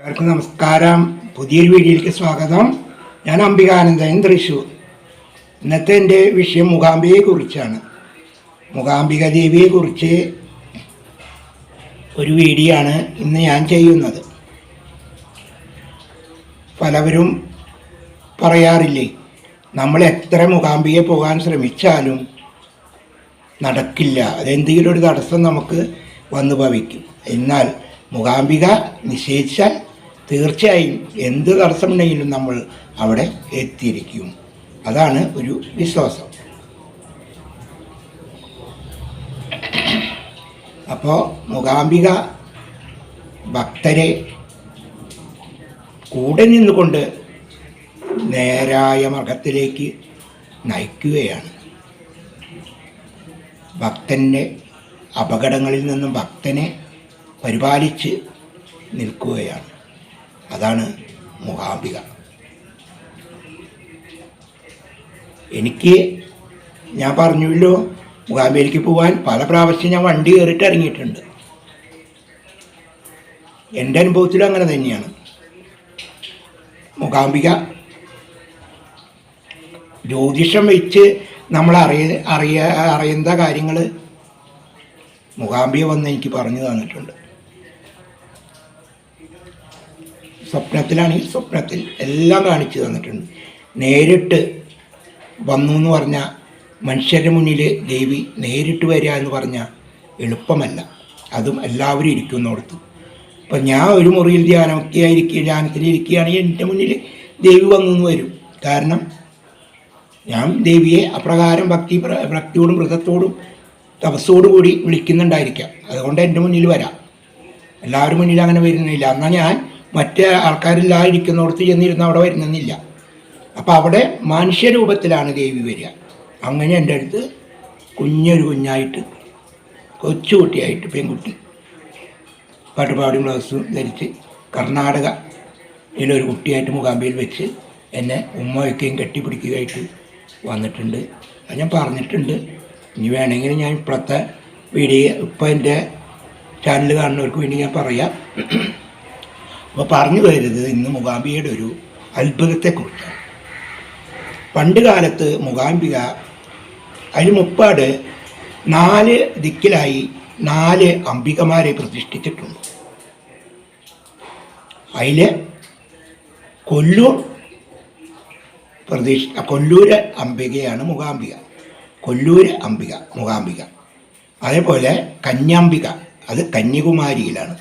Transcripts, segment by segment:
എല്ലാവർക്കും നമസ്കാരം. പുതിയൊരു വീഡിയോയിലേക്ക് സ്വാഗതം. ഞാൻ അംബികാനന്ദൻ തൃശൂർ ഇന്നത്തെ എന്റെ വിഷയം മൂകാംബിക ദേവിയെ കുറിച്ച് ഒരു വീഡിയോ ആണ് ഇന്ന് ഞാൻ ചെയ്യുന്നത്. പലവരും പറയാറില്ലേ നമ്മൾ എത്ര മൂകാംബികയെ പോകാൻ ശ്രമിച്ചാലും നടക്കില്ല. അതെന്തെങ്കിലും ഒരു തടസ്സം നമുക്ക് വന്നു ഭവിക്കും എന്നാൽ മൂകാംബിക നിശ്ചയിച്ചാൽ തീർച്ചയായും എന്ത് തടസ്സമുണ്ടെങ്കിലും നമ്മൾ അവിടെ എത്തിയിരിക്കും. അതാണ് ഒരു വിശ്വാസം. അപ്പോൾ മൂകാംബിക ഭക്തരെ കൂടെ നിന്നുകൊണ്ട് നേരായ മർഗത്തിലേക്ക് നയിക്കുകയാണ്. ഭക്തന്റെ അപകടങ്ങളിൽ നിന്നും ഭക്തനെ പരിപാലിച്ച് നിൽക്കുകയാണ്. അതാണ് മൂകാംബിക എനിക്ക് ഞാൻ പറഞ്ഞുവല്ലോ മുഖാംബിയിലേക്ക് പോകാൻ പല പ്രാവശ്യം ഞാൻ വണ്ടി കയറിയിട്ട് ഇറങ്ങിയിട്ടുണ്ട്. എന്റെ അനുഭവത്തിലും അങ്ങനെ തന്നെയാണ്. മുഖാംബിക ജ്യോതിഷം വെച്ച് നമ്മൾ അറിയ അറിയ അറിയുന്ന കാര്യങ്ങൾ മുഖാംബിക വന്ന് എനിക്ക് പറഞ്ഞു തന്നിട്ടുണ്ട്. സ്വപ്നത്തിലാണെങ്കിൽ സ്വപ്നത്തിൽ എല്ലാം കാണിച്ചു തന്നിട്ടുണ്ട്. നേരിട്ട് വന്നു എന്ന് പറഞ്ഞാൽ മനുഷ്യരുടെ മുന്നിൽ ദേവി നേരിട്ട് വരിക എന്ന് പറഞ്ഞാൽ എളുപ്പമല്ല. അതും എല്ലാവരും ഇരിക്കുന്നിടത്ത്. അപ്പം ഞാൻ ഒരു മുറിയിൽ ധ്യാനമൊക്കെ ഇരിക്കുക ധ്യാനത്തിൽ ഇരിക്കുകയാണെങ്കിൽ എന്റെ മുന്നിൽ ദേവി വന്നു വരും. കാരണം ഞാൻ ദേവിയെ അപ്രകാരം ഭക്തി ഭക്തിയോടും വ്രതത്തോടും തപസ്സോടുകൂടി വിളിക്കുന്നുണ്ടായിരിക്കാം. അതുകൊണ്ട് എന്റെ മുന്നിൽ വരാം. എല്ലാവരും മുന്നിൽ അങ്ങനെ വരുന്നില്ല. എന്നാൽ ഞാൻ മറ്റേ ആൾക്കാരെല്ലാം ചെന്നിരുന്ന അവിടെ വരുന്നില്ല അപ്പോൾ അവിടെ മനുഷ്യരൂപത്തിലാണ് ദേവി വരിക. അങ്ങനെ എന്റെ അടുത്ത് കുഞ്ഞൊരു കുഞ്ഞായിട്ട് കൊച്ചുകുട്ടിയായിട്ട് പെൺകുട്ടി പാട്ടുപാടി ബ്ലൗസും ധരിച്ച് കർണാടക ഇതിലൊരു കുട്ടിയായിട്ട് മുഖാമ്പിയിൽ വെച്ച് എന്നെ ഉമ്മയൊക്കെയും കെട്ടിപ്പിടിക്കുകയായിട്ട് വന്നിട്ടുണ്ട്. അത് ഞാൻ പറഞ്ഞിട്ടുണ്ട്. ഇനി വേണമെങ്കിൽ ഞാൻ ഇപ്പോഴത്തെ വീഡിയോ ഇപ്പം എന്റെ ചാനൽ കാണുന്നവർക്ക് വേണ്ടി ഞാൻ പറയാം. അപ്പോൾ പറഞ്ഞു വരുന്നത് ഇന്ന് മൂകാംബികയുടെ ഒരു അത്ഭുതത്തെക്കുറിച്ചാണ്. പണ്ട് കാലത്ത് മൂകാംബിക അതിന് മുപ്പാട് നാല് ദിക്കിലായി നാല് അംബികമാരെ പ്രതിഷ്ഠിച്ചിട്ടുണ്ട്. അതിൽ കൊല്ലൂർ പ്രതീക്ഷ കൊല്ലൂര് അംബികയാണ് മുഖാംബിക കൊല്ലൂര് അംബിക മുഖാംബിക അതേപോലെ കന്യാംബിക അത് കന്യാകുമാരിയിലാണ്.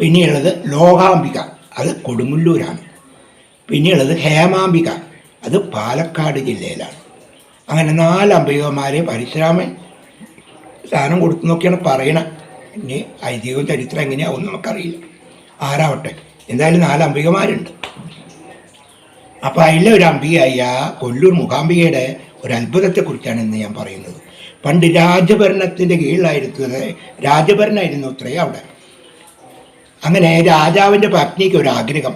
പിന്നെയുള്ളത് ലോകാംബിക. അത് കൊടുങ്ങല്ലൂരാണ്. പിന്നെയുള്ളത് ഹേമാംബിക. അത് പാലക്കാട് ജില്ലയിലാണ്. അങ്ങനെ നാല് അംബികമാരെ പരശുരാമൻ സ്ഥാനം കൊടുത്തു നോക്കിയാണ് പറയണത് ഇനി ഐതിഹ്യവും ചരിത്രം എങ്ങനെയാവും നമുക്കറിയില്ല. ആരാവട്ടെ എന്തായാലും നാല് അംബികമാരുണ്ട് അപ്പോൾ അതിലെ ഒരു അംബികയായ കൊല്ലൂർ മുഖാംബികയുടെ ഒരു അത്ഭുതത്തെക്കുറിച്ചാണ് ഇന്ന് ഞാൻ പറയുന്നത്. പണ്ട് രാജഭരണത്തിന്റെ കീഴിലായിരുന്നത് രാജഭരണമായിരുന്നു അത്രയും അവിടെ. അങ്ങനെ രാജാവിന്റെ പത്നിക്ക് ഒരു ആഗ്രഹം.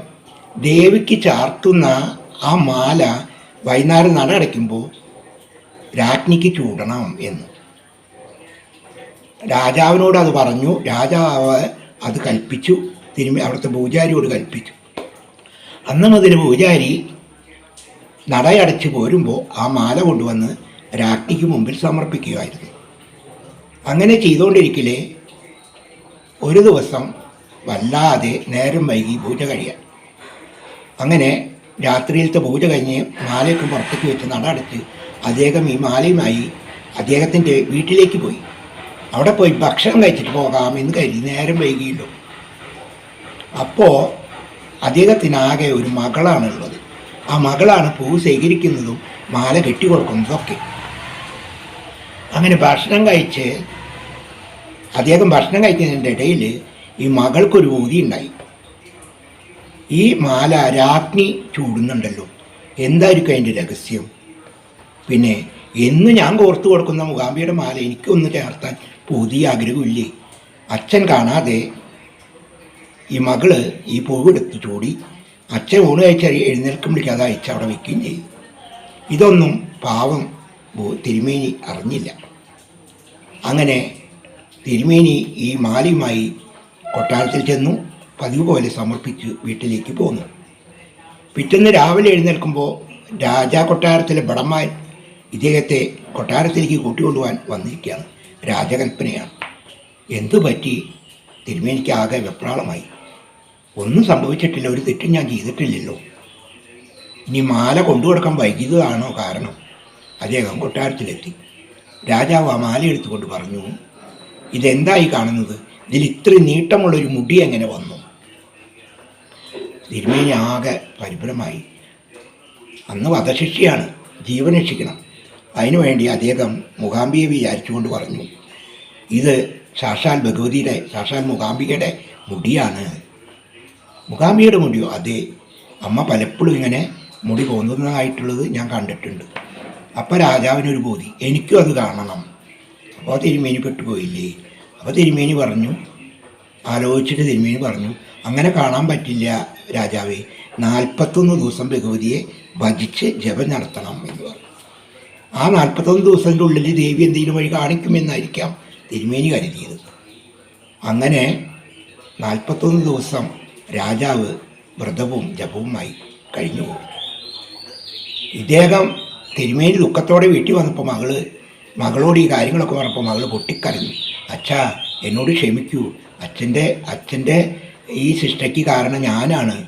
ദേവിക്ക് ചാർത്തുന്ന ആ മാല വൈകുന്നേരം നട അടയ്ക്കുമ്പോൾ രാജ്ഞിക്ക് ചൂടണം എന്ന്. രാജാവിനോട് അത് പറഞ്ഞു. രാജാവ് അത് കൽപ്പിച്ചു. തിരുമ്പി അവിടുത്തെ പൂജാരിയോട് കൽപ്പിച്ചു. അന്ന് മുതൽ പൂജാരി നടയടച്ച് പോരുമ്പോൾ ആ മാല കൊണ്ടുവന്ന് രാജ്ഞിക്ക് മുമ്പിൽ സമർപ്പിക്കുകയായിരുന്നു. അങ്ങനെ ചെയ്തുകൊണ്ടിരിക്കലേ ഒരു ദിവസം വല്ലാതെ നേരം വൈകി പൂജ കഴിയാൻ. അങ്ങനെ രാത്രിയിലത്തെ പൂജ കഴിഞ്ഞ് മാലയൊക്കെ പുറത്തേക്ക് വെച്ച് നട അടച്ച് അദ്ദേഹം ഈ മാലയുമായി അദ്ദേഹത്തിന്റെ വീട്ടിലേക്ക് പോയി. അവിടെ പോയി ഭക്ഷണം കഴിച്ചിട്ട് പോകാം എന്ന് കരുതി നേരം വൈകിയുള്ളൂ അപ്പോൾ അദ്ദേഹത്തിനാകെ ഒരു മകളാണുള്ളത്. ആ മകളാണ് പൂ ശേഖരിക്കുന്നതും മാല കെട്ടി ഒക്കെ അങ്ങനെ ഭക്ഷണം കഴിച്ച് അദ്ദേഹം ഭക്ഷണം കഴിക്കുന്നതിന്റെ ഇടയിൽ ഈ മകൾക്കൊരു ഊതി ഉണ്ടായി. ഈ മാല രാജ്ഞി ചൂടുന്നുണ്ടല്ലോ. എന്തായിരിക്കും അതിന്റെ രഹസ്യം? പിന്നെ എന്ന് ഞാൻ കോർത്തു കൊടുക്കുന്ന മുഖാംബിയുടെ മാല എനിക്കൊന്ന് ചേർത്താൻ പുതിയ ആഗ്രഹമില്ലേ? അച്ഛൻ കാണാതെ ഈ മകൾ ഈ പൂവെടുത്ത് ചൂടി. അച്ഛൻ ഊണ് കഴിച്ച എഴുന്നേൽക്കും അത് അയച്ച് അവിടെ വെക്കുകയും ചെയ്തു. ഇതൊന്നും പാവം തിരുമേനി അറിഞ്ഞില്ല. അങ്ങനെ തിരുമേനി ഈ മാലയുമായി കൊട്ടാരത്തിൽ ചെന്നു പതിവ് പോലെ സമർപ്പിച്ച് വീട്ടിലേക്ക് പോന്നു. പിറ്റേന്ന് രാവിലെ എഴുന്നേൽക്കുമ്പോൾ രാജാ കൊട്ടാരത്തിലെ ഭടന്മാർ ഇദ്ദേഹത്തെ കൊട്ടാരത്തിലേക്ക് കൂട്ടിക്കൊണ്ടുപോകാൻ വന്നിരിക്കുകയാണ്. രാജകൽപ്പനയാണ് എന്തു പറ്റി? തിരുമേനിക്ക് ആകെ വെപ്രാളമായി. ഒന്നും സംഭവിച്ചിട്ടില്ല ഒരു തെറ്റും ഞാൻ ചെയ്തിട്ടില്ലല്ലോ. ഇനി മാല കൊണ്ടുകൊടുക്കാൻ വൈകിയതാണോ കാരണം? അദ്ദേഹം കൊട്ടാരത്തിലെത്തി. രാജാവ് ആ മാല എടുത്തുകൊണ്ട് പറഞ്ഞു ഇതെന്തായി കാണുന്നത്? ഇതിൽ ഇത്ര നീട്ടമുള്ളൊരു മുടി എങ്ങനെ വന്നു? തിരുമേനി ആകെ പരിഭ്രമായി. അന്ന് വധശിക്ഷയാണ്. ജീവൻ രക്ഷിക്കണം. അതിനുവേണ്ടി അദ്ദേഹം മുഖാംബിയെ വിചാരിച്ചുകൊണ്ട് പറഞ്ഞു ഇത് സാക്ഷാൽ ഭഗവതിയുടെ സാക്ഷാൽ മുഖാംബികയുടെ മുടിയാണ്. മുഖാംബികയുടെ മുടിയോ? അതെ. അമ്മ പലപ്പോഴും ഇങ്ങനെ മുടി പോകുന്നതായിട്ടുള്ളത് ഞാൻ കണ്ടിട്ടുണ്ട്. അപ്പോൾ രാജാവിനൊരു ബോധി എനിക്കും അത് കാണണം. അപ്പോൾ തിരുമേനി പെട്ടുപോയില്ലേ? അപ്പോൾ തിരുമേനി പറഞ്ഞു ആലോചിച്ചിട്ട് തിരുമേനി പറഞ്ഞു അങ്ങനെ കാണാൻ പറ്റില്ല രാജാവേ നാൽപ്പത്തൊന്ന് ദിവസം ഭഗവതിയെ ഭജിച്ച് ജപം നടത്തണം എന്ന് പറഞ്ഞു. ആ നാൽപ്പത്തൊന്ന് ദിവസത്തിന്റെ ഉള്ളിൽ ദേവി എന്തെങ്കിലും വഴി കാണിക്കുമെന്നായിരിക്കാം തിരുമേനി കരുതിയത്. അങ്ങനെ നാൽപ്പത്തൊന്ന് ദിവസം രാജാവ് വ്രതവും ജപവുമായി കഴിഞ്ഞു കഴിഞ്ഞുപോയി ഇദ്ദേഹം തിരുമേനി ദുഃഖത്തോടെ വീട്ടിൽ വന്നപ്പോൾ മകൾ മകളോട് ഈ കാര്യങ്ങളൊക്കെ പറഞ്ഞപ്പോൾ മകൾ പൊട്ടിക്കരഞ്ഞു. അച്ഛാ എന്നോട് ക്ഷമിക്കൂ. അച്ഛന്റെ അച്ഛന്റെ ഈ ശിഷ്ടയ്ക്ക് കാരണം ഞാനാണ്.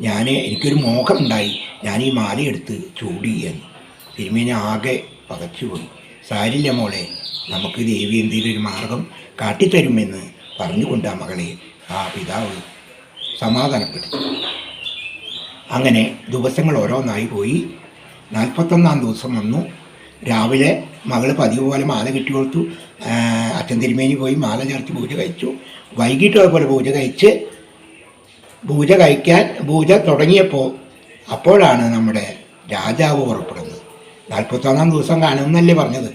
ഞാൻ എനിക്കൊരു മോഹമുണ്ടായി. ഞാൻ ഈ മാലയെടുത്ത് ചൂടി എന്ന്. തിരുമേനി ആകെ പകച്ചുപോയി സാരില്ല മോളെ നമുക്ക് ദേവി എന്തെങ്കിലും ഒരു മാർഗം കാട്ടിത്തരുമെന്ന് പറഞ്ഞുകൊണ്ട് ആ മകളെ ആ പിതാവ് സമാധാനപ്പെടുത്തി. അങ്ങനെ ദിവസങ്ങൾ ഓരോന്നായി പോയി. നാൽപ്പത്തൊന്നാം ദിവസം വന്നു. രാവിലെ മകൾ പതിവ് പോലെ മാല കെട്ടി കൊടുത്തു. അച്ഛൻ തിരുമേനി പോയി മാല ചേർത്ത് പൂജ കഴിച്ചു. വൈകിട്ട് അതുപോലെ പൂജ കഴിച്ച് പൂജ കഴിക്കാൻ പൂജ തുടങ്ങിയപ്പോൾ അപ്പോഴാണ് നമ്മുടെ രാജാവ് പുറപ്പെടുന്നത്. നാൽപ്പത്തൊന്നാം ദിവസം കാണുമെന്നല്ലേ പറഞ്ഞത്.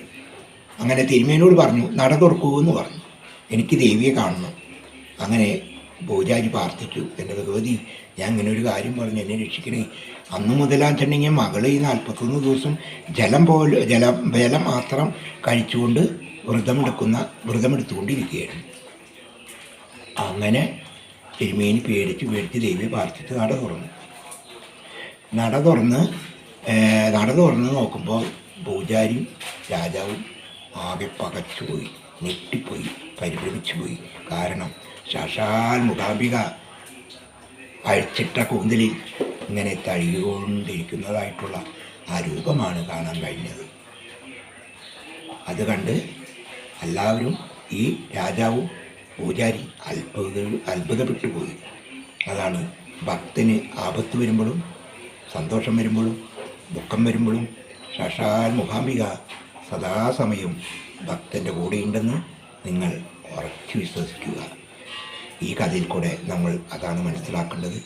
അങ്ങനെ തിരുമേനോട് പറഞ്ഞു നട തുറക്കൂ എന്ന് പറഞ്ഞു. എനിക്ക് ദേവിയെ കാണണം. അങ്ങനെ പൂജാരി പ്രാർത്ഥിച്ചു. എന്റെ ഭഗവതി ഞാൻ ഇങ്ങനെ ഒരു കാര്യം പറഞ്ഞു. എന്നെ രക്ഷിക്കണേ. അന്ന് ഞാൻ മകൾ ഈ നാൽപ്പത്തൊന്ന് ദിവസം ജലം പോലെ ജലം ജലം മാത്രം കഴിച്ചുകൊണ്ട് വ്രതമെടുക്കുന്ന വ്രതമെടുത്തുകൊണ്ടിരിക്കുകയായിരുന്നു അങ്ങനെ തിരുമേനി പേടിച്ച് പേടിച്ച് ദേവിയെ പ്രാർത്ഥിച്ച് നട തുറന്നു. നട തുറന്ന് നട തുറന്ന് നോക്കുമ്പോൾ പൂജാരിയും രാജാവും ആകെ പകച്ചുപോയി ഞെട്ടിപ്പോയി പരിഭ്രമിച്ചു പോയി കാരണം സാക്ഷാൽ മുഖാംബിക അഴിച്ചിട്ട കൂന്തലിൽ ഇങ്ങനെ തഴുകൊണ്ടിരിക്കുന്നതായിട്ടുള്ള ആ രൂപമാണ് കാണാൻ കഴിഞ്ഞത്. അത് കണ്ട് എല്ലാവരും ഈ രാജാവും പൂജാരി അത്ഭുത അത്ഭുതപ്പെട്ടു പോയി അതാണ് ഭക്തന് ആപത്ത് വരുമ്പോഴും സന്തോഷം വരുമ്പോഴും ദുഃഖം വരുമ്പോഴും ശശാൽ മുഖാംബിക സദാസമയം ഭക്തന്റെ കൂടെയുണ്ടെന്ന് നിങ്ങൾ ഉറച്ചു വിശ്വസിക്കുക. ഈ കഥയിൽ കൂടെ നമ്മൾ അതാണ് മനസ്സിലാക്കേണ്ടത്.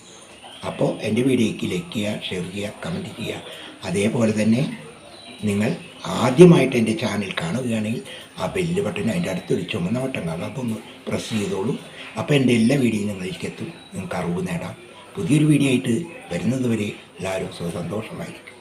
അപ്പോൾ എന്റെ വീഡിയോയ്ക്ക് ലൈക്ക് ചെയ്യുക ഷെയർ ചെയ്യുക കമന്റ് ചെയ്യുക. അതേപോലെ തന്നെ നിങ്ങൾ ആദ്യമായിട്ട് എന്റെ ചാനൽ കാണുകയാണെങ്കിൽ ആ ബെല്ല് ബട്ടൺ അതിന്റെ അടുത്തൊരു ചുമന്ന ബട്ടൺ അപ്പോൾ അതൊന്ന് പ്രസ് ചെയ്തോളൂ. അപ്പോൾ എന്റെ എല്ലാ വീഡിയോയും നിങ്ങളിലേക്ക് എത്തും. നിങ്ങൾക്ക് അറിവ് നേടാം. പുതിയൊരു വീഡിയോ ആയിട്ട് വരുന്നതുവരെ എല്ലാവരും സുഖസന്തോഷമായിരിക്കും